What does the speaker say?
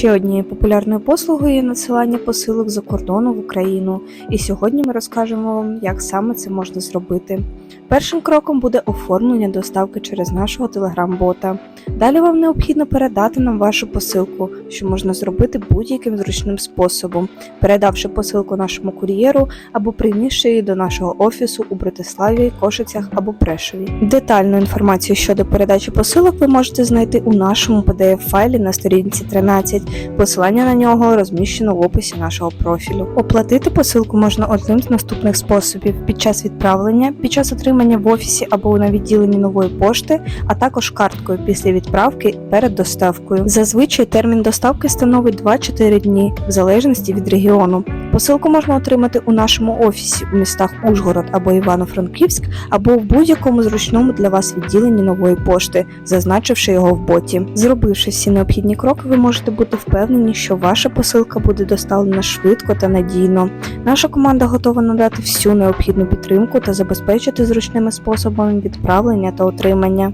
Ще однією популярною послугою є надсилання посилок за кордону в Україну, і сьогодні ми розкажемо вам, як саме це можна зробити. Першим кроком буде оформлення доставки через нашого телеграм-бота. Далі вам необхідно передати нам вашу посилку, що можна зробити будь-яким зручним способом, передавши посилку нашому кур'єру або принісши її до нашого офісу у Братиславі, Кошицях або Прешові. Детальну інформацію щодо передачі посилок ви можете знайти у нашому PDF-файлі на сторінці 13. Посилання на нього розміщено в описі нашого профілю. Оплатити посилку можна одним з наступних способів: під час відправлення, під час отримання в офісі або на відділенні нової пошти, а також карткою після відправки перед доставкою. Зазвичай термін доставки становить 2-4 дні, в залежності від регіону. Посилку можна отримати у нашому офісі у містах Ужгород або Івано-Франківськ, або в будь-якому зручному для вас відділенні нової пошти, зазначивши його в боті. Зробивши всі необхідні кроки, ви можете бути впевнені, що ваша посилка буде доставлена швидко та надійно. Наша команда готова надати всю необхідну підтримку та забезпечити зручними способами відправлення та отримання.